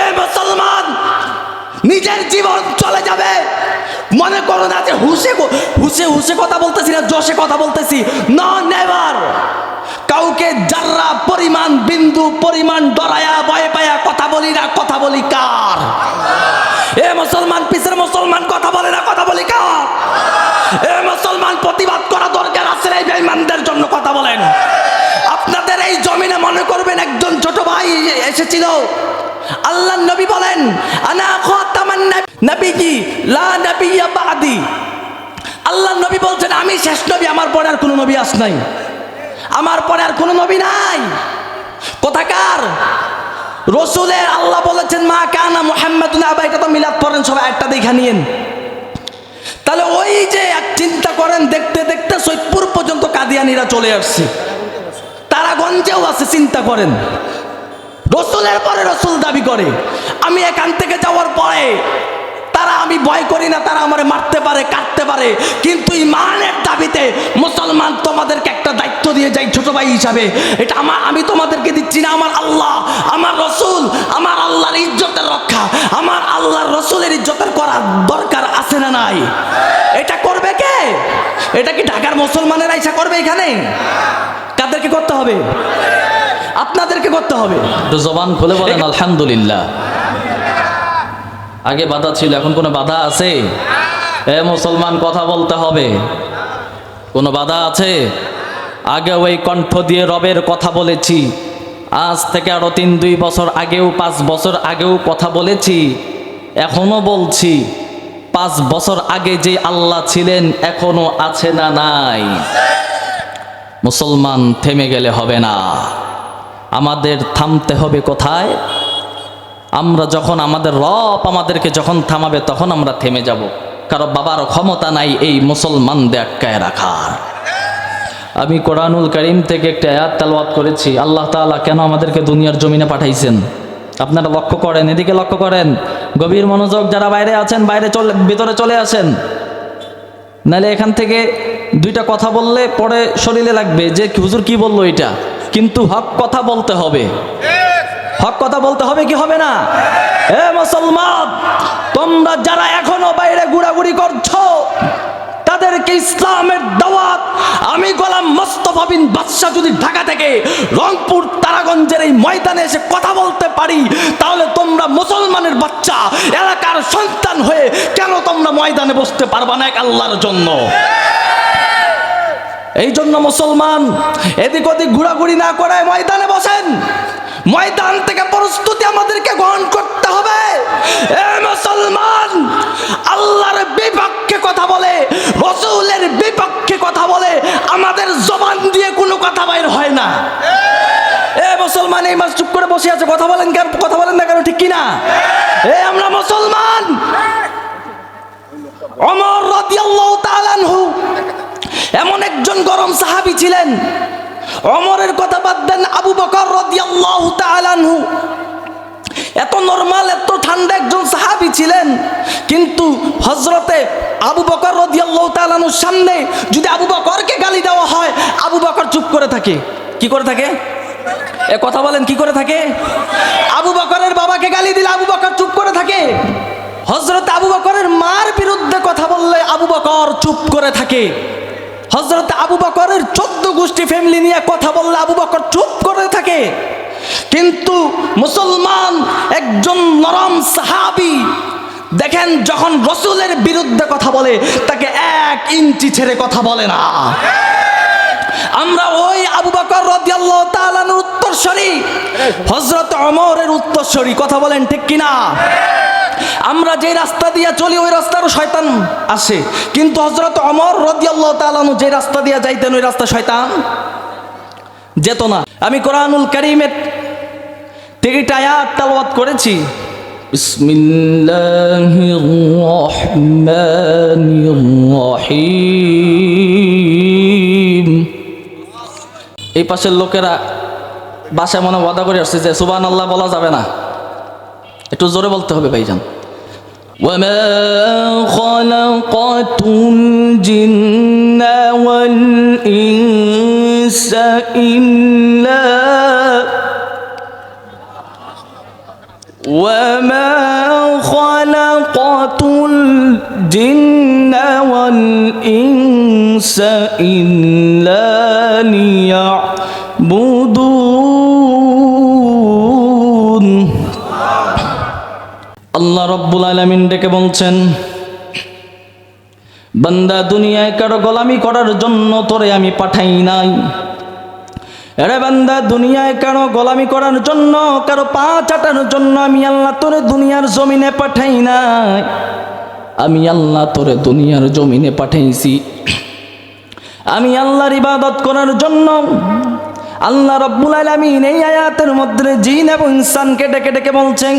এ মুসলমান, নিজের জীবন চলে যাবে। মনে করো না যে হুসে হুসে হুসে কথা বলতেছি না, জোশে কথা বলতেছি। নেভার কাউকে যার্রা পরিমাণ বিন্দু, পরিমাণ ডরায়া, ভয় পায়া কথা বলি না, কথা বলি কার? এ মুসলমান, পিসের মুসলমান, কথা বলে না, কথা বলি কার? এ মুসলমান, প্রতিবাদ করা দরকার আছে এই বেঈমানদের জন্য কথা বলেন। মনে করবেন একজন ছোট ভাই এসেছিল। আল্লাহ নবী বলেন আল্লাহ নবী বলছেন, আমি শেষ নবী, আমার পরে আর কোনো নবী আস নাই। আমার পরে আর কোনো নবী নাই। কোথাকার? রসুলের আল্লাহ বলেছেন, মা কানা মোহাম্মদ আবা। এটা তো মিলাদ পড়েন, সবাই একটা দেখা নিয়েন। তাহলে ওই যে এক চিন্তা করেন, দেখতে দেখতে সৈয়দপুর পর্যন্ত কাদিয়ানিরা চলে আসছে। তারাগঞ্জেও আছে, চিন্তা করেন। রসুলের পরে রসুল দাবি করে। আমি এখান থেকে যাওয়ার পরে তারা আমি ভয় করি না, তারা আমার মারতে পারে, কাটতে পারে। কিন্তু ইমানের দাবিতে মুসলমান তোমাদেরকে একটা দায়িত্ব দিয়ে যাই ছোট ভাই হিসাবে। এটা আমার আমি তোমাদেরকে দিচ্ছি না, আমার আল্লাহ, আমার রসুল, আমার আল্লাহর ইজ্জতের রক্ষা, আমার আল্লাহর রসুলের ইজ্জতের করা দরকার আছে না নাই। এটা করবে কে? এটা কি ঢাকার মুসলমানের আইসা করবে এখানে? কাদেরকে করতে হবে। আপনাদেরকে করতে হবে। একটু জবান খুলে বলেন, আলহামদুলিল্লাহ। আগে বাধা ছিল, এখন কোনো বাধা আছে? এ মুসলমান, কথা বলতে হবে। কোনো বাধা আছে? আগে ওই কণ্ঠ দিয়ে রবের কথা বলেছি। আজ থেকে আরও তিন, দুই বছর আগেও, পাঁচ বছর আগেও কথা বলেছি। এখনও বলছি, পাঁচ বছর আগে যে আল্লাহ ছিলেন, এখনও আছে না নাই? মুসলমান থেমে গেলে হবে না। আমাদের থামতে হবে কোথায়? আমরা যখন আমাদের রব আমাদেরকে যখন থামাবে, তখন আমরা থেমে যাব। কারও বাবার ক্ষমতা নাই এই মুসলমানদের আটকায় রাখার। আমি কোরআনুল করিম থেকে একটা আয়াত তালওয়াত করেছি। আল্লাহ তাআলা কেন আমাদেরকে দুনিয়ার জমিনে পাঠাইছেন? আপনারা লক্ষ্য করেন, এদিকে লক্ষ্য করেন। গভীর মনোযোগ, যারা বাইরে আছেন, বাইরে চলে, ভিতরে চলে আসেন। নাহলে এখান থেকে দুইটা কথা বললে পরে শরীরে লাগবে যে হুজুর কি বলল এটা? কিন্তু হক কথা বলতে হবে। হক কথা বলতে হবে কি হবে না? এ মুসলমান, তোমরা যারা এখনও বাইরে ঘোরাঘুরি করছ, তাদেরকে ইসলামের দাওয়াত। আমি গোলাম মোস্তফা বিন বাদশাহ যদি ঢাকা থেকে রংপুর, তারাগঞ্জের এই ময়দানে এসে কথা বলতে পারি, তাহলে তোমরা মুসলমানের বাচ্চা, এলাকার সন্তান হয়ে কেন তোমরা ময়দানে বসতে পারবা না এক আল্লাহর জন্য? এই জন্য মুসলমান, এদিক ওদিক ঘোরাঘুরি না করায় ময়দানে বসেন। ময়দান থেকে প্রস্তুতি আমাদেরকে গ্রহণ করতে হবে। মুসলমান, আল্লাহর বিপক্ষে কথা বলে, রসুলের বিপক্ষে কথা বলে, আমাদের জবান দিয়ে কোনো কথা বাইর হয় না। এ মুসলমান, এই মাস চুপ করে বসে আছে, কথা বলেন কেন, কথা বলেন না কেন, ঠিক কিনা? এ আমরা মুসলমান অমর রাদিয়াল্লাহু তাআলা আনহু, এমন একজন গরম সাহাবী ছিলেন। অমরের কথা বাদ দেন আবু বকর রাদিয়াল্লাহু তাআলা আনহু। এত নরমাল, এত ঠান্ডা একজন সাহাবি ছিলেন, কিন্তু হজরতে আবু বকর রাদিয়াল্লাহু তাআলা আনহুর সামনে যদি আবু বকরকে গালি দেওয়া হয়, আবু বকর চুপ করে থাকে। কি করে থাকে? এ কথা বলেন, কি করে থাকে? আবু বকরের বাবাকে গালি দিলে আবু বকর চুপ করে থাকে। হজরত আবু বকরের মার বিরুদ্ধে কথা বললে আবু বকর চুপ করে থাকে। হজরত আবু বকরের চোদ্দ গোষ্ঠী ফ্যামিলি নিয়ে কথা বললে আবু বকর চুপ করে থাকে। কিন্তু মুসলমান একজন নরম সাহাবি, দেখেন যখন রসুলের বিরুদ্ধে কথা বলে, তাকে এক ইঞ্চি ছেড়ে কথা বলে না। আমরা ওই আবু বকর রাদিয়াল্লাহু তাআলার উত্তরসূরি হযরত ওমরের উত্তরসূরি কথা বলেন ঠিক কিনা? আমরা যে রাস্তা দিয়ে চলি, ওই রাস্তারও শয়তান আসে। কিন্তু হযরত ওমর রাদিয়াল্লাহু তাআলা যে রাস্তা দিয়ে যাইতেন, ওই রাস্তা শয়তান যেত না। আমি কোরআনুল কারীমের তিনটা আয়াত তেলাওয়াত করেছি। বিসমিল্লাহির রহমানির রহিম। এই পাশের লোকেরা বাসায় মনে ওয়াদা করে আসছে যে সুবান আল্লাহ বলা যাবে না। একটু জোরে বলতে হবে ভাইজান وما خلقت الجن والإنس إلا وما خلقت الجن والإنس إلا ليعبدون আল্লাহ রব্বুল আলমিন ডেকে বলছেন, বান্দা দুনিয়ায় কারও গোলামি করার জন্য তোরে আমি পাঠাই নাই। আরে বান্দা, দুনিয়ায় কারও গোলামি করার জন্য, কারও পা চাটানোর জন্য আমি আল্লাহ তোরে দুনিয়ার জমিনে পাঠাই নাই। আমি আল্লাহ তোরে দুনিয়ার জমিনে পাঠাইছি। আমি আল্লাহর ইবাদত করার জন্য আল্লাহ রব্বুল আলামিন এই আয়াতের মধ্যে জিন এবং ইনসানকে ডেকে ডেকে বলছেন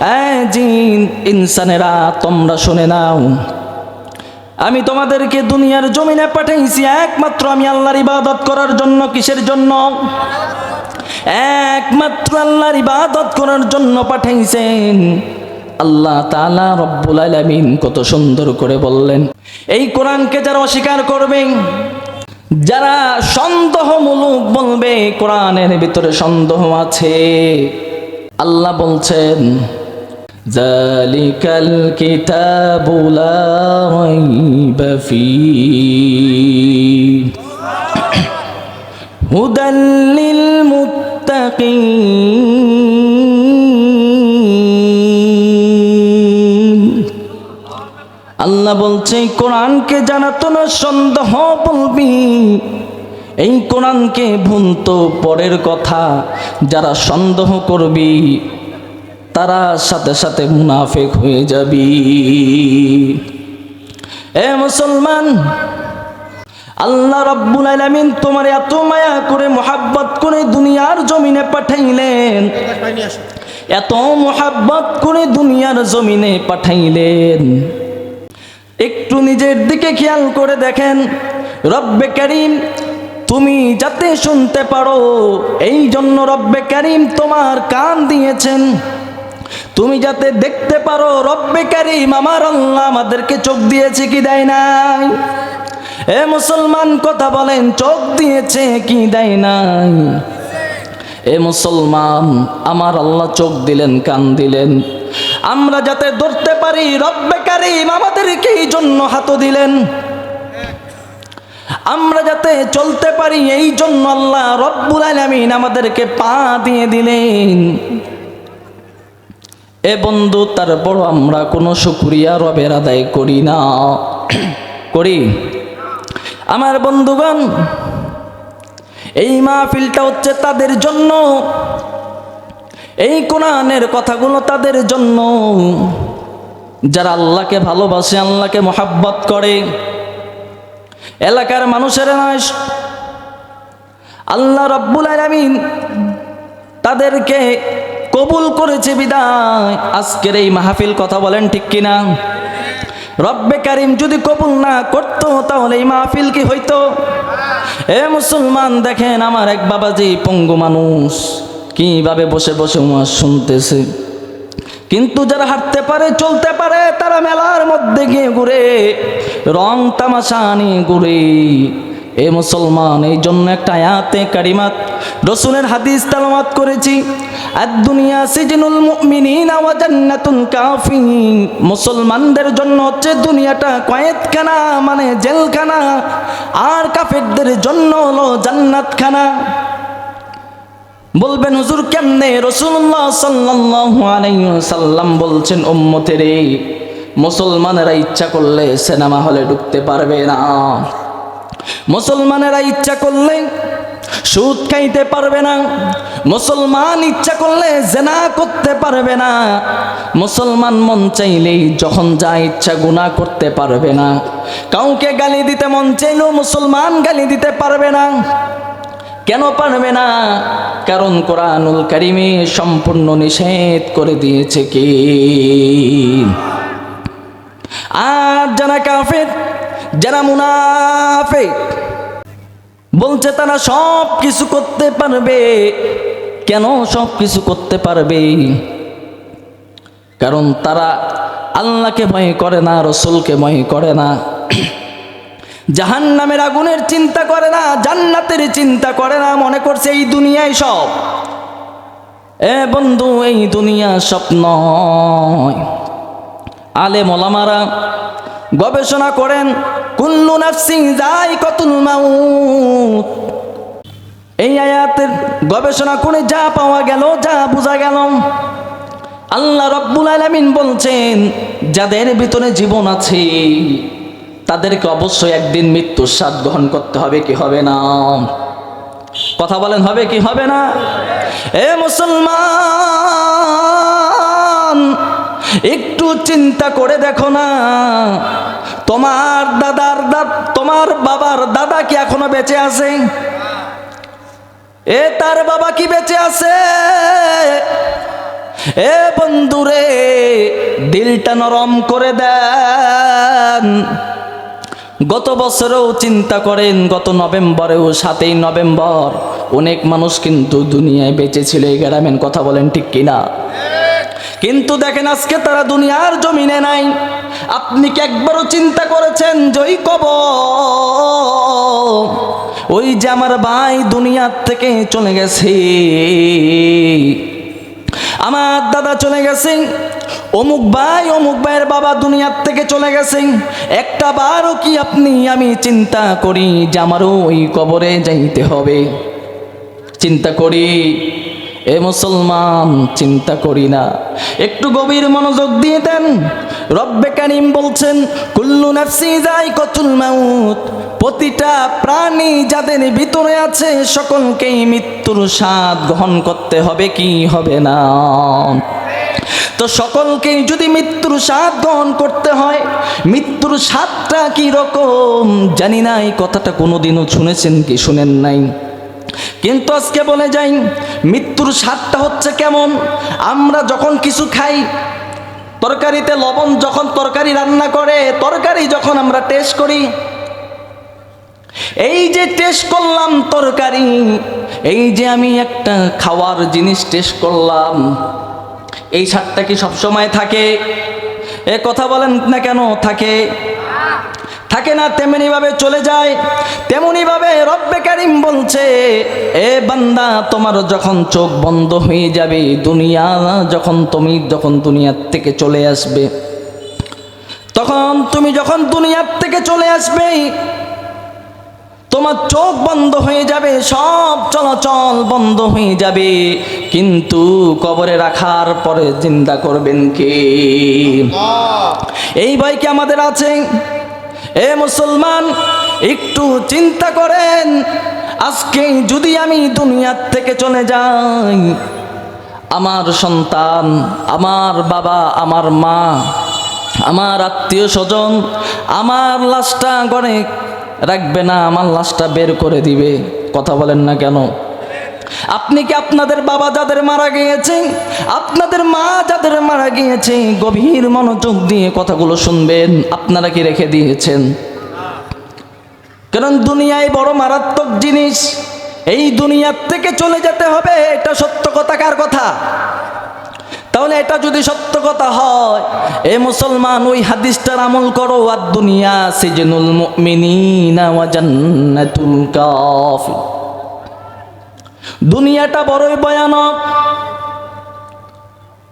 হ্যাঁ জিন, ইনসানেরা, তোমরা শুনে নাও। আমি তোমাদেরকে দুনিয়ার জমিনে পাঠাইছি, একমাত্র আমি আল্লাহর ইবাদত করার জন্য কিসের জন্য? একমাত্র আল্লাহর ইবাদত করার জন্য পাঠাইছেন। আল্লাহ তাআলা রব্বুল আলামিন কত সুন্দর করে বললেন। এই কোরআনকে যারা অস্বীকার করবে যারা সন্দেহমূলক বলবে কোরআনের ভিতরে সন্দেহ আছে। আল্লাহ বলছেন জালিকাল কিতাবুলা হুদাল্লিল মুত্তাকিন। আল্লাহ বলছে এই কোরআনকে জানাতো না সন্দেহ বলবি। এই কোরআনকে ভুলতো পরের কথা যারা সন্দেহ করবি তারা সাথে সাথে মুনাফেক হয়ে যাবি। এ মুসলমান আল্লাহ রাব্বুল আলামিন তোমার এত মায়া করে মোহাব্বত করে দুনিয়ার জমিনে পাঠাইলেন। এত মোহাব্বত করে দুনিয়ার জমিনে পাঠাইলেন। একটু নিজের দিকে খেয়াল করে দেখেন। রব্বে করিম, তুমি যাতে শুনতে পারো এই জন্য রব্বে করিম তোমার কান দিয়েছেন। তুমি যাতে দেখতে পারো, রব্বে করিম আমার আল্লাহ আমাদেরকে চোখ দিয়েছে কি দেয় নাই? এ মুসলমান কথা বলেন, চোখ দিয়েছে কি দেয় নাই? এ মুসলমান, আমার আল্লাহ চোখ দিলেন, কান দিলেন। আমরা যাতে ধরতে পারি, রব্বে কারিম আমাদেরকে এই জন্য হাত দিলেন। আমরা যাতে চলতে পারি, এই জন্য আল্লাহ রব্বুল আলামিন আমাদেরকে পা দিয়ে দিলেন। এ বন্ধু তারপর আমরা কোনো শুক্রিয়া রবের আদায় করি না। করি। আমার বন্ধুগণ, এই মাহফিলটা হচ্ছে তাদের জন্য এই কোরআনের কথাগুলো তাদের জন্য। যারা আল্লাহকে ভালোবাসে, আল্লাহকে মোহাব্বত করে। এলাকার মানুষেরা নয়, আল্লাহ রব্বুল আলামিন তাদেরকে কবুল করেছে বিদায়। আজকের এই মাহফিল কথা বলেন ঠিক কিনা? রব্বে কারিম যদি কবুল না করতো, তাহলে এই মাহফিল কি হইতো? এ মুসলমান দেখেন, আমার এক বাবাজি পঙ্গু মানুষ। কীভাবে বসে বসে ওয়াজ শুনতেছে? কিন্তু যারা হাঁটতে পারে, চলতে পারে, তারা মেলার মধ্যে গিয়ে ঘুরে, রং তামাশা নিয়ে ঘুরে। এ মুসলমান, এই জন্য একটা আয়াতে কারিমাত, রসুলের হাদিস তালামাত করেছি। আর দুনিয়া সিজনুল মুমিনিনা ওয়া জান্নাতুল কাফির মুসলমানদের জন্য হচ্ছে দুনিয়াটা কয়েদখানা মানে জেলখানা। আর কাফেরদের জন্য হলো জান্নাতখানা। বলবেন, হুজুর কেমনে? রসুল্লাহ সাল্লাল্লাহু সাল্লাম বলছেন উম্মতের মুসলমানেরা ইচ্ছা করলে সিনেমা হলে ঢুকতে পারবে না। মুসলমানেরা ইচ্ছা করলে সুদ খাইতে পারবে না। মুসলমান ইচ্ছা করলে জেনা করতে পারবে না। মুসলমান মন চাইলেই যখন যা ইচ্ছা গুণা করতে পারবে না। কাউকে গালি দিতে মন চাইলেও মুসলমান গালি দিতে পারবে না। কেন পারবে না? কারণ কোরআনুল কারিমে সম্পূর্ণ নিষেধ করে দিয়েছে কি? আর যারা কাফের, যারা মুনাফেক, বলছে তারা সব কিছু করতে পারবে। কেন সব কিছু করতে পারবে? কারণ তারা আল্লাহকে ভয় করে না, রসুলকে ভয় করে না। জাহান নামের আগুনের চিন্তা করে না, জান্নাতের চিন্তা করে না, মনে করছে এই দুনিয়ায় সব। এ বন্ধু, এই দুনিয়া স্বপ্ন আলে মলামারা গবেষণা করেন, কুল্লু নাফসিং যাই কতুল মাউত। এই আয়াতের গবেষণা করে যা পাওয়া গেল, যা বোঝা গেল। আল্লাহ রব্বুল আলামিন বলছেন, যাদের ভিতরে জীবন আছে তাদেরকে অবশ্যই একদিন মৃত্যুর স্বাদ গ্রহণ করতে হবে, কি হবে না? কথা বলেন, হবে কি হবে না? এ মুসলমান, একটু চিন্তা করে দেখো না। তোমার দাদার দাদ তোমার বাবার দাদা কি এখনও বেঁচে আছে? এ তার বাবা কি বেঁচে আছে? এ বন্ধুরে, দিলটা নরম করে দেন। গত বছরেও চিন্তা করেন, গত নভেম্বরেও সাতই নভেম্বর। অনেক মানুষ কিন্তু দুনিয়ায় বেঁচে ছিল এই গ্রামের কথা বলেন ঠিক কিনা? কিন্তু দেখেন আজকে তারা দুনিয়ার জমিনে নাই। আপনি কি একবারও চিন্তা করেছেন জয় কব ওই যে আমার ভাই দুনিয়ার থেকে চলে গেছে? আমার দাদা চলে গেছেন অমুক ভাই, অমুক ভাইয়ের বাবা দুনিয়ার থেকে চলে গেছেন একটা বারও কি আপনি আমি চিন্তা করি যে আমারও ওই কবরে যাইতে হবে। চিন্তা করি। এ মুসলমান, চিন্তা করি না। একটু গভীর মনোযোগ দিয়ে দেন। রব্বে কারিম বলছেন, কুল্লু নাফসি যাই কতুল মাউত। প্রতিটা প্রাণী যাদের ভিতরে আছে, সকলকেই মৃত্যুর স্বাদ গ্রহণ করতে হবে, কি হবে না? তো সকলকেই যদি মৃত্যুর স্বাদ গ্রহণ করতে হয়, মৃত্যুর স্বাদটা কি রকম? জানি না, এই কথাটা কোনোদিনও শুনেছেন কি, শুনেন নাই। কিন্তু আজকে বলে যাই, মৃত্যুর স্বাদটা হচ্ছে কেমন? আমরা যখন কিছু খাই তরকারিতে লবণ যখন তরকারি রান্না করে, তরকারি যখন আমরা টেস্ট করি, এই যে টেস্ট করলাম তরকারি, এই যে আমি একটা খাওয়ার জিনিস টেস্ট করলাম, এই স্বাদটা কি সবসময় থাকে? এ কথা বলেন না কেন, থাকে। থাকে না তেমনি ভাবে চলে যায়। তেমনি ভাবে রব্বে কারিম বলছে এ বান্দা তোমার যখন চোখ বন্ধ হয়ে যাবে দুনিয়া যখন তুমি যখন দুনিয়ার থেকে চলে আসবে তখন তুমি যখন দুনিয়ার থেকে চলে আসবে তোমার চোখ বন্ধ হয়ে যাবে সব চলাচল বন্ধ হয়ে যাবে। কিন্তু কবরে রাখার পরে চিন্তা করবেন কে? এই ভয় কি আমাদের আছে? এ মুসলমান, একটু চিন্তা করেন, আজকে যদি আমি দুনিয়ার থেকে চলে যাই, আমার সন্তান, আমার বাবা, আমার মা, আমার আত্মীয় স্বজন আমার লাশটা গড়ে রাখবে না, আমার লাশটা বের করে দিবে। কথা বলেন না কেন? আপনি কি আপনাদের বাবা যাদের মারা গিয়েছে, আপনাদের মা যাদের মারা গিয়েছে, গভীর মনোযোগ দিয়ে কথাগুলো শুনবেন, আপনারা কি রেখে দিয়েছেন? কারণ দুনিয়ায় বড় মারাত্মক জিনিস, এই দুনিয়ার থেকে চলে যেতে হবে, এটা সত্য কথা কার কথা? তাহলে এটা যদি সত্য কথা হয়, এ মুসলমান ওই হাদিসটার আমল করো, আর দুনিয়া সিজনুল মুমিনিনা ওয়া জান্নাতুল কাফির। দুনিয়াটা বড়ই ভয়ানক।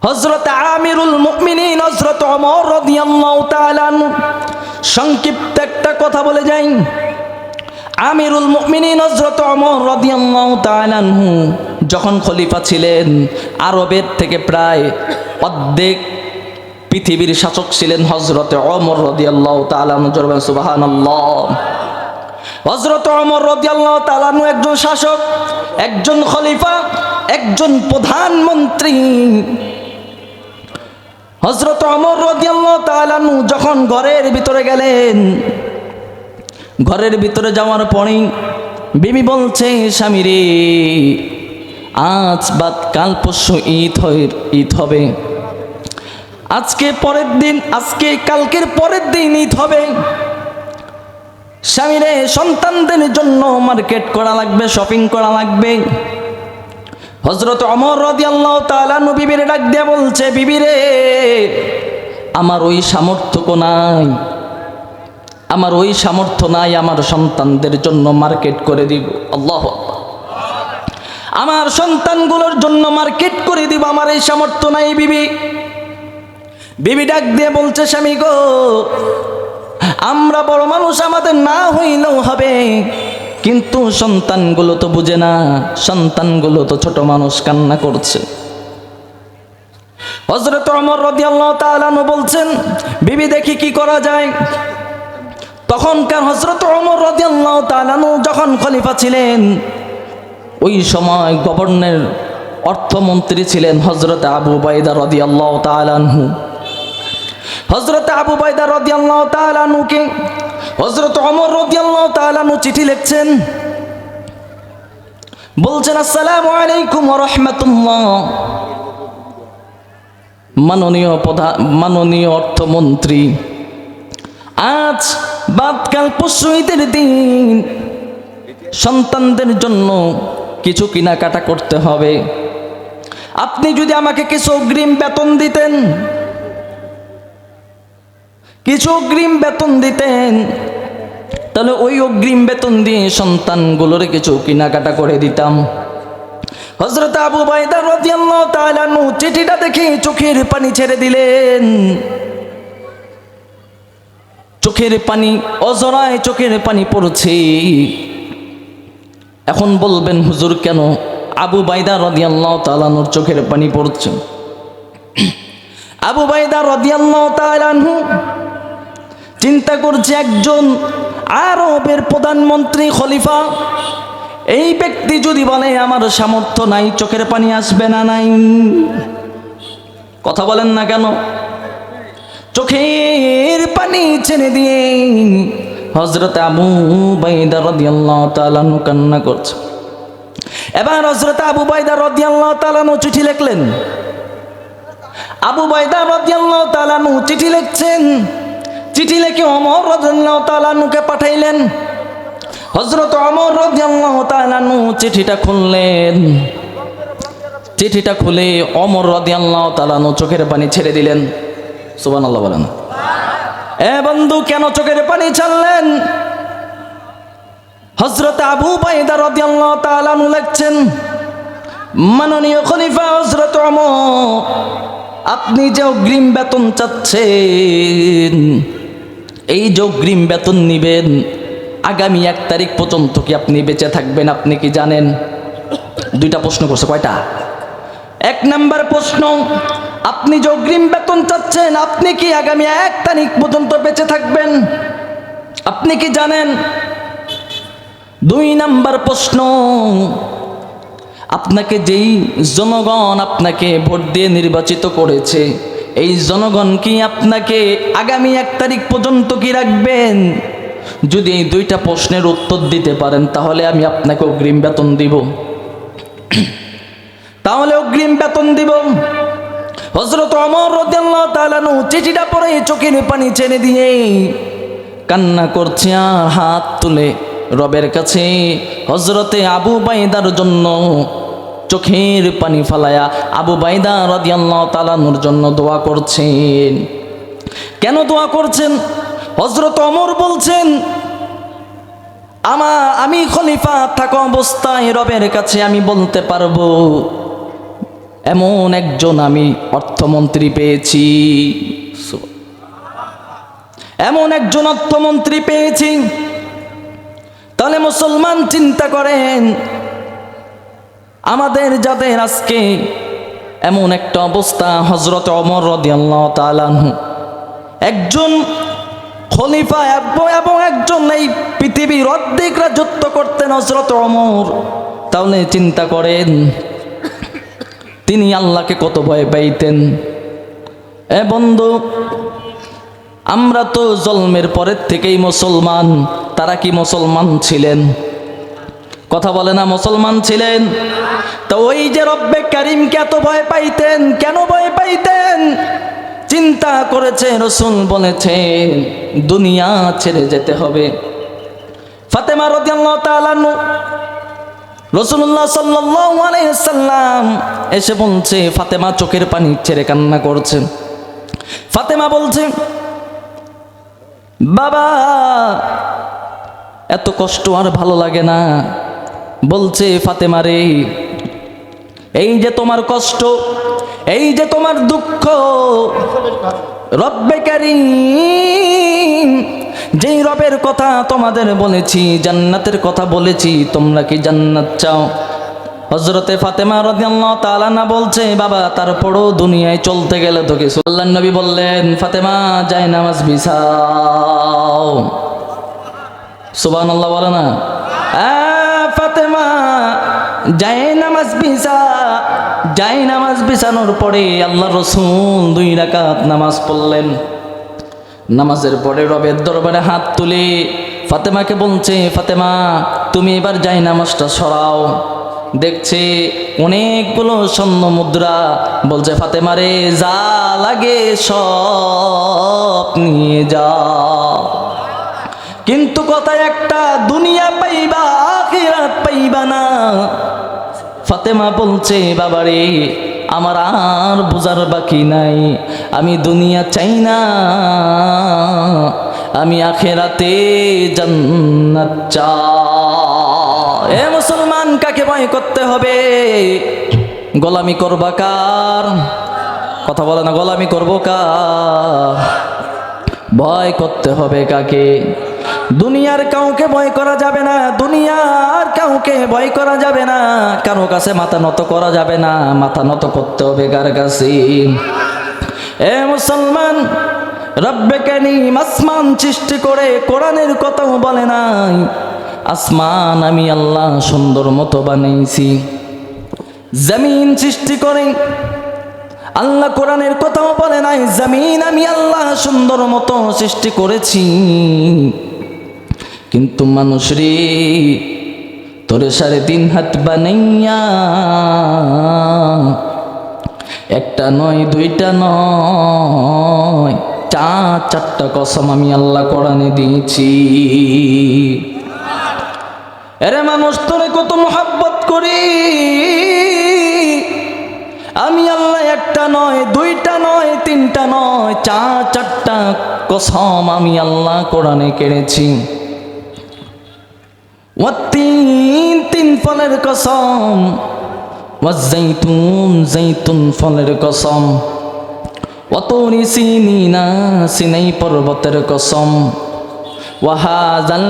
হজরত আমিরুল মুমিনিন হজরত ওমর রাদিয়াল্লাহু তাআলা সংক্ষিপ্ত একটা কথা বলে যাই। আমিরুল মুমিনিন হজরত ওমর রাদিয়াল্লাহু তাআলা যখন খলিফা ছিলেন, আরবের থেকে প্রায় অর্ধেক পৃথিবীর শাসক ছিলেন হজরতে অমর রদিয়াল্লাহ তালানু জরবেন সুবাহান হজরত অমর রদিয়াল্লাহ তালানু একজন শাসক, একজন খলিফা, একজন প্রধানমন্ত্রী। হজরত অমর রদিয়াল্লাহ তালানু যখন ঘরের ভিতরে গেলেন, ঘরের ভিতরে যাওয়ার পরেই বিবি বলছে, স্বামী রে, আজ বাদ কাল পরশু ঈদ হয়, ঈদ হবে। আজকে পরের দিন, আজকে কালকের পরের দিন ঈদ হবে। স্বামীরে সন্তানদের জন্য মার্কেট করা লাগবে, শপিং করা লাগবে। হজরত অমর রদি আল্লাহ তালা বিবিরে ডাক দিয়ে বলছে, বিবিরে, আমার ওই সামর্থ্য নাই। আমার ওই সামর্থ্য নাই, আমার সন্তানদের জন্য মার্কেট করে দিব। আল্লাহ আমার সন্তানগুলোর জন্য মার্কেট করে দিব, আমার এই সামর্থ্য নাই, বিবি। বিবি ডাক দিয়ে বলছে, স্বামী গো আমরা বড় মানুষ, আমাদের না হইলেও হবে। কিন্তু সন্তানগুলো তো বুঝে না, সন্তানগুলো তো ছোট মানুষ কান্না করছে। হজরত অমর আল্লাহ তালানু বলছেন, বিবি, দেখি কি করা যায়? তখনকার হজরত অমর রদি আল্লাহ তালানু যখন খলিফা ছিলেন, ওই সময় গভর্নর অর্থমন্ত্রী ছিলেন হজরত আবু বাইদা রদি আল্লাহ তালানহু হজরত আবু বাইদা রদি আল্লাহ তালানুকে হজরত অমর রদিয়াল্লাহ তালানু চিঠি লিখছেন। বলছেন, আসসালামু আলাইকুম রহমতুল্লাহ। মাননীয় প্রধান মাননীয় অর্থমন্ত্রী, আজ বাদকাল পরশু ঈদের দিন সন্তানদের জন্য কিছু কেনাকাটা করতে হবে। আপনি যদি আমাকে কিছু অগ্রিম বেতন দিতেন কিছু অগ্রিম বেতন দিতেন। তাহলে ওই অগ্রিম বেতন দিয়ে সন্তানগুলোর কিছু কেনাকাটা করে দিতাম। হজরত আবু বাইদা চিঠিটা দেখে চোখের পানি ছেড়ে দিলেন। চোখের পানি, অজরায় চোখের পানি পড়ছে। এখন বলবেন, হুজুর, কেন আবু বাইদা রাদিয়াল্লাহু তাআলা নুর চোখের পানি পড়ছে? আবু বাইদা রাদিয়াল্লাহু তাআলা আনহু চিন্তা করছে একজন আরবের প্রধানমন্ত্রী খলিফা। এই ব্যক্তি যদি বলে, আমার সামর্থ্য নাই, চোখের পানি আসবে না নাই? কথা বলেন না কেন? চোখের পানি ছেড়ে দিয়ে হজরত আবু বাইদা কান্না করছে। এবার হজরত আবু বাইদা রাদিয়াল্লাহু চিঠি লিখলেন। আবু বাইদা রাদিয়াল্লাহু তাআলা আনহু চিঠি লিখছেন চিঠি লিখে অমর রাদিয়াল্লাহু তাআলা আনহুকে পাঠাইলেন। হজরত অমর রাদিয়াল্লাহু তাআলা আনহু চিঠিটা খুললেন। চিঠিটা খুলে অমর রাদিয়াল্লাহু তাআলা আনহু চোখের পানি ছেড়ে দিলেন। সুবহানাল্লাহ বলেন। এ বন্ধু, কেন চোখের পানি ছাড়লেন? হজরত আবু বাইদা রাদিয়াল্লাহু তাআলা আনহু লিখছেন, মাননীয় খলিফা হজরত অমর, আপনি যে অগ্রিম বেতন চাচ্ছেন এই যে অগ্রিম বেতন নিবেন, আগামী এক তারিখ পর্যন্ত কি আপনি বেঁচে থাকবেন আপনি কি জানেন? দুইটা প্রশ্ন করছে, কয়টা? এক নাম্বার প্রশ্ন, আপনি যে অগ্রিম বেতন চাচ্ছেন, আপনি কি আগামী এক তারিখ পর্যন্ত বেঁচে থাকবেন? আপনি কি জানেন? দুই নাম্বার প্রশ্ন, আপনাকে যেই জনগণ আপনাকে ভোট দিয়ে নির্বাচিত করেছে এই জনগণ কি আপনাকে আগামী এক তারিখ পর্যন্ত কি রাখবেন? যদি এই দুইটা প্রশ্নের উত্তর দিতে পারেন, তাহলে আমি আপনাকে অগ্রিম বেতন দিব। তাহলে অগ্রিম বেতন দিব। হজরত অমর রাদিয়াল্লাহু তাআলা নু চিঠিটা পড়ে চোখের পানি ছেড়ে দিয়ে কান্না করছে আর হাত তুলে রবের কাছে। হজরতে আবু বাইদার জন্য চোখের পানি ফালায়া আবু বাইদা রাদিয়াল্লাহু তাআলার জন্য দোয়া করছেন। কেন দোয়া করছেন? হজরত অমর বলছেন, আমা, আমি খলিফা, থাকা অবস্থায় রবের কাছে আমি বলতে পারব, এমন একজন আমি অর্থমন্ত্রী পেয়েছি। এমন একজন অর্থমন্ত্রী পেয়েছি। তাহলে মুসলমান চিন্তা করেন আমাদের যাদের আজকে এমন একটা অবস্থা হজরত অমর রদিয়াল্লাহ তালানহু একজন খলিফা এবং একজন এই পৃথিবীর অর্ধেক রাজত্ব করতেন হজরত অমর তাহলে চিন্তা করেন, তিনি আল্লাহকে কত ভয় পাইতেন। এ বন্ধু, আমরা তো জন্মের পরের থেকেই মুসলমান, তারা কি মুসলমান ছিলেন? কথা বলে না, মুসলমান ছিলেন। তো ওই যে রব্বে কারিমকে এত ভয় পাইতেন, কেন ভয় পাইতেন? চিন্তা করেছে, রসুল বলেছেন, দুনিয়া ছেড়ে যেতে হবে। ফাতেমা রদিয়াল্লাহু তাআলা নু রসুল্লাহ সাল্লাম এসে বলছে, ফাতেমা চোখের পানি ছেড়ে কান্না করছে। ফাতেমা বলছে, বাবা, এত কষ্ট আর ভালো লাগে না। বলছে ফাতেমা রে, এই যে তোমার কষ্ট, এই যে তোমার দুঃখ, রব্বে কারিম, যেই রবের কথা তোমাদের বলেছি, জান্নাতের কথা বলেছি, তোমরা কি জান্নাত চাও? হজরতে ফাতেমা রাদিয়াল্লাহু তাআলা না বলছে, বাবা, তারপরও দুনিয়ায় চলতে গেলে তো কিছু আল্লাহর নবী বললেন, ফাতেমা যায় নামাজ বিছাও। সুবহানাল্লাহ বলে না? ফাতেমা নামাজ নামাজ বিছানোর পরে আল্লাহ রসুল দুই রাকাত নামাজ পড়লেন। নামাজের পরে রবের দরবারে হাত তুলে ফাতেমাকে বলছে, ফাতেমা, তুমি এবার যাই নামাজটা সরাও। দেখছে অনেকগুলো স্বর্ণ মুদ্রা। বলছে, ফাতেমা রে, যা লাগে সব নিয়ে যাও। কিন্তু কথা একটা, দুনিয়া পাইবা আখিরাত পাইবা না। ফাতেমা বলছে, বাবারে, আমার আর বোঝার বাকি নাই। আমি দুনিয়া চাই না। আমি আখেরাতে জান্নাত চাই। এ মুসলমান, কাকে ভয় করতে হবে? গোলামি করবা কার? কথা বলে না, গোলামি করব কার? ভয় করতে হবে কাকে? দুনিয়ার কাউকে ভয় করা যাবে না, দুনিয়ার কাউকে ভয় করা যাবে না। কারও কাছে মাথা নত করা যাবে না, মাথা নত করতে হবে কার কাছে? এ মুসলমান, রব্বে কানিম আসমান সৃষ্টি করে কোরআনের কথাও বলে নাই। আসমান আমি আল্লাহ সুন্দর মতো বানিয়েছি জমিন সৃষ্টি করে আল্লাহ কোরআনের কথাও বলে নাই, জামিন আমি আল্লাহ সুন্দর মতো সৃষ্টি করেছি। কিন্তু মানুষ রে তোরে সাড়ে তিন হাত বানাইয়া, একটা নয়, দুইটা নয়, চার, চারটা কসম আমি আল্লাহ কোরআনে দিয়েছি। এরে মানুষ, তোরে কত মোহাব্বত করি। আমি আল্লাহ একটা নয়, দুইটা নয়, তিনটা নয়, চার, চারটা কসম আমি আল্লাহ কোরআনে কেড়েছি। ও তিন তিন ফলের কসম। ও জৈতুন জৈতুন ফলের কসম। অতরি সিনি না সিনাই পর্বতের কসম। ওয়াহাজাল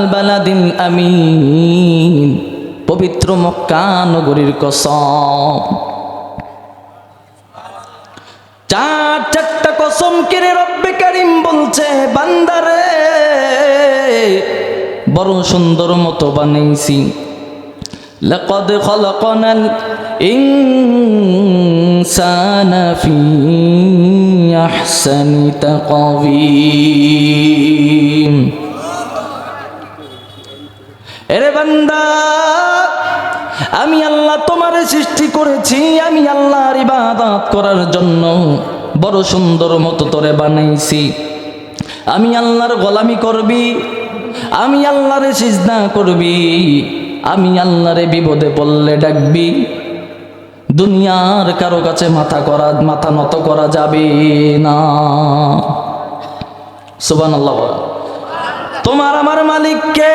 আমিন, পবিত্র মক্কা নগরীর কসম। চার চারটা কসম কিরে রব্বে কারিম বলছে বান্দারে বড় সুন্দর মতো বানাইছি لقد خلقنا الإنسان في أحسن تقويم এরে বান্দা আমি আল্লাহ তোমার সৃষ্টি করেছি, আমি আল্লাহর ইবাদত করার জন্য বড় সুন্দর মতো তোরে বানাইছি। আমি আল্লাহর গোলামি করবি, আমি আল্লাহরে সিজদা করবি, আমি আল্লাহরে বিপদে পড়লে ডাকবি। দুনিয়ার কারও কাছে মাথা করা, মাথা নত করা যাবে না। সুবান আল্লাহ তোমার আমার মালিককে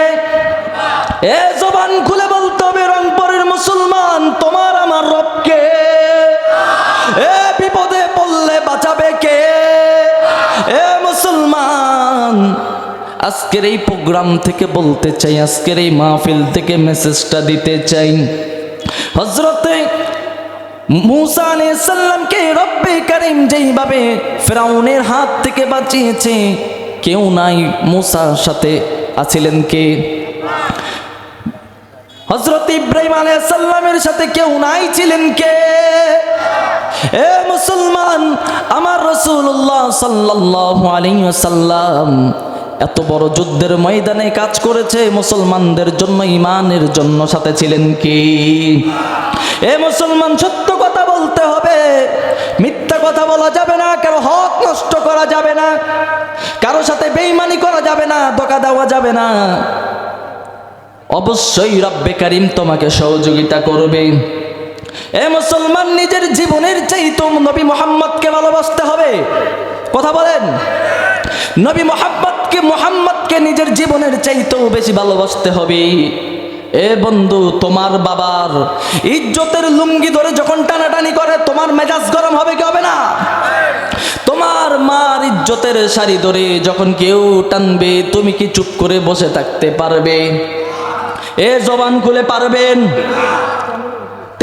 এ জবান খুলে বলতে হবে রংপুরের মুসলমান, তোমার আমার রবকে। এ বিপদে পড়লে বাঁচাবে কে? এ মুসলমান, আজকের এই প্রোগ্রাম থেকে বলতে চাই, আজকের এই মাহফিল থেকে মেসেজটা দিতে চাই। হজরতে মুসা সাল্লামকে রব্বে করিম যেইভাবে ফেরাউনের হাত থেকে বাঁচিয়েছে, কেউ নাই মুসার সাথে আছিলেন কে? ইব্রাহিম আলাইসাল্লামের সাথে কেউ নাই, ছিলেন কে? এ মুসলমান, আমার রসুল্লাহ সাল্লাহ আলিয়াল্লাম এত বড় যুদ্ধের ময়দানে কাজ করেছে, মুসলমানদের জন্য ইমানের জন্য সাথে ছিলেন কি? এ মুসলমান, সত্য কথা বলতে হবে। মিথ্যা কথা বলা যাবে না, কারও হক নষ্ট করা যাবে না, কারও সাথে বেইমানি করা যাবে না, ধোকা দেওয়া যাবে না। অবশ্যই রব্বে কারিম তোমাকে সহযোগিতা করবে। এ মুসলমান, নিজের জীবনের চাইতো নবী মোহাম্মদকে ভালোবাসতে হবে। কথা বলেন। নবী মোহাম্মদকে মোহাম্মদকে নিজের জীবনের চাইতেও বেশি ভালোবাসতে হবে। এ বন্ধু, তোমার বাবার ইজ্জতের লুঙ্গি ধরে যখন টানাটানি করে, তোমার মেজাজ গরম হবে কি হবে না? তোমার মার ইজ্জতের শাড়ি ধরে যখন কেউ টানবে, তুমি কি চুপ করে বসে থাকতে পারবে? এ জবান খুলে পারবেন।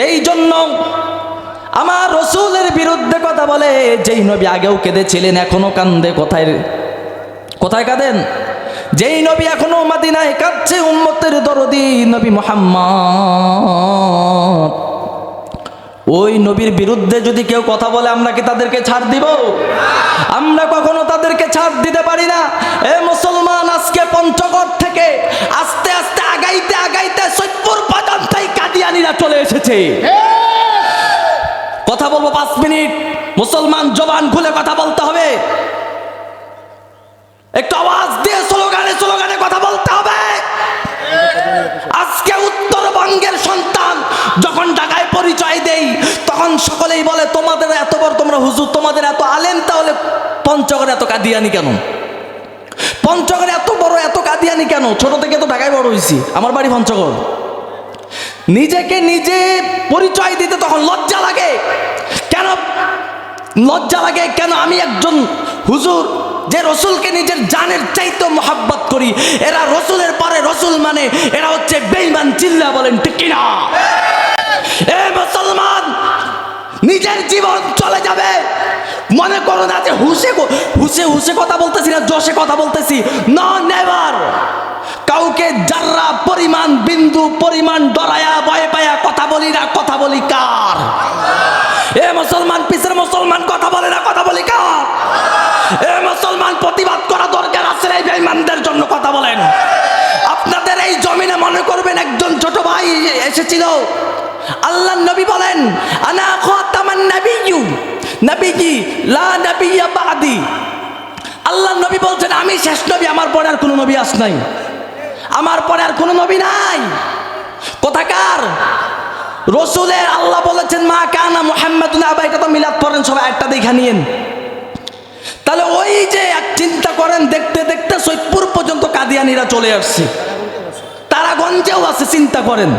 এই জন্য আমার রসুলের বিরুদ্ধে কথা বলে, যেই নবী আগেও কেঁদেছিলেন, এখনও কান্দে। কোথায় কোথায় কাঁদেন? যেই নবী এখনও মাদিনায় কাঁদছে, উম্মতের দরদি নবী মোহাম্মদ। ওই নবীর বিরুদ্ধে যদি কেউ কথা বলে, আমরা কি তাদেরকে ছাড় দিব? আমরা কখনো তাদেরকে ছাড় দিতে পারি না। এ মুসলমান, আজকে পঞ্চগড় থেকে আস্তে আস্তে আগাইতে আগাইতে সৈয়দপুর পর্যন্তই কাদিয়ানিরা চলে এসেছে। কথা বলব পাঁচ মিনিট। মুসলমান জবান খুলে কথা বলতে হবে। একটু আওয়াজ দিয়ে স্লোগানে স্লোগানে কথা বলতে হবে। আজকে উত্তরবঙ্গের সন্তান যখন ঢাকায় পরিচয় দেই, তখন সকলেই বলে, তোমাদের এত বড় তোমরা হুজুর, তোমাদের এত আলেম, তাহলে পঞ্চগড়ে এত কাদিয়ানি কেন? পঞ্চগড়ে এত বড়, এত কাদিয়ানি কেন? ছোট থেকে তো ঢাকায় বড় হয়েছি আমার বাড়ি পঞ্চগড়। নিজেকে নিজে পরিচয় দিতে তখন লজ্জা লাগে। কেন? লজ্জা লাগে কেন? আমি একজন হুজুর, যে রসুলকে নিজের জানের চাইতে মহাব্বত করি। এরা রসুলের পরে রসুল মানে এরা হচ্ছে বেইমান চিল্লা বলেন, ঠিক কিনা? এ মুসলমান, নিজের জীবন চলে যাবে। মনে করো না যে হুসে হুসে হুসে কথা বলতেছি না জোশে কথা বলতেছি। না, নেভার। কাউকে যার্রা পরিমাণ বিন্দু, পরিমাণ ডরায়া, ভয় পায়া কথা বলি না, কথা বলি কার? এ মুসলমান, পিসের মুসলমান, কথা বলে না, কথা বলি কার? এ মুসলমান, প্রতিবাদ করা দরকার আছে এই বেঈমানদের জন্য কথা বলেন। আপনাদের এই জমিনে মনে করবেন একজন ছোট ভাই এসেছিল আল্লাহ নবী বলেন, আনা লা আল্লাহ নবী বলছেন, আমি শেষ নবী, আমার পরে আর কোনো নবী আস নাই। আমার পরে আর কোনো নবী নাই। কোথাকার? রসুলের আল্লাহ বলেছেন, মা কানা মোহাম্মদ আবা। তো মিলাদ পড়েন, সবাই একটা দেখা নিয়েন। তাহলে ওই যে এক চিন্তা করেন, দেখতে দেখতে সৈয়দপুর পর্যন্ত কাদিয়ানিরা চলে আসছে। তারাগঞ্জেও আছে, চিন্তা করেন।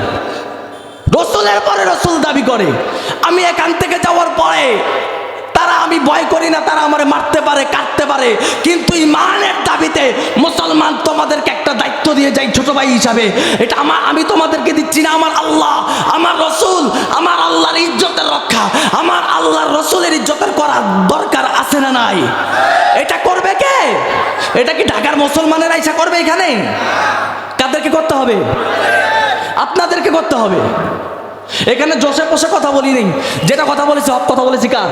রসুলের পরে রসুল দাবি করে। আমি এখান থেকে যাওয়ার পরে তারা আমি ভয় করি না, তারা আমার মারতে পারে, কাটতে পারে। কিন্তু ইমানের দাবিতে মুসলমান তোমাদেরকে একটা দায়িত্ব দিয়ে যাই ছোট ভাই হিসাবে। এটা আমার আমি তোমাদেরকে দিচ্ছি না, আমার আল্লাহ, আমার রসুল, আমার আল্লাহর ইজ্জতের রক্ষা, আমার আল্লাহর রসুলের ইজ্জতের করা দরকার আছে না নাই? এটা করবে কে? এটা কি ঢাকার মুসলমানেরা ইচ্ছা করবে এখানে? কাদেরকে করতে হবে? আপনাদেরকে করতে হবে। এখানে জসে পোষে কথা বলি নেই। যেটা কথা বলেছি সব কথা বলেছি কার?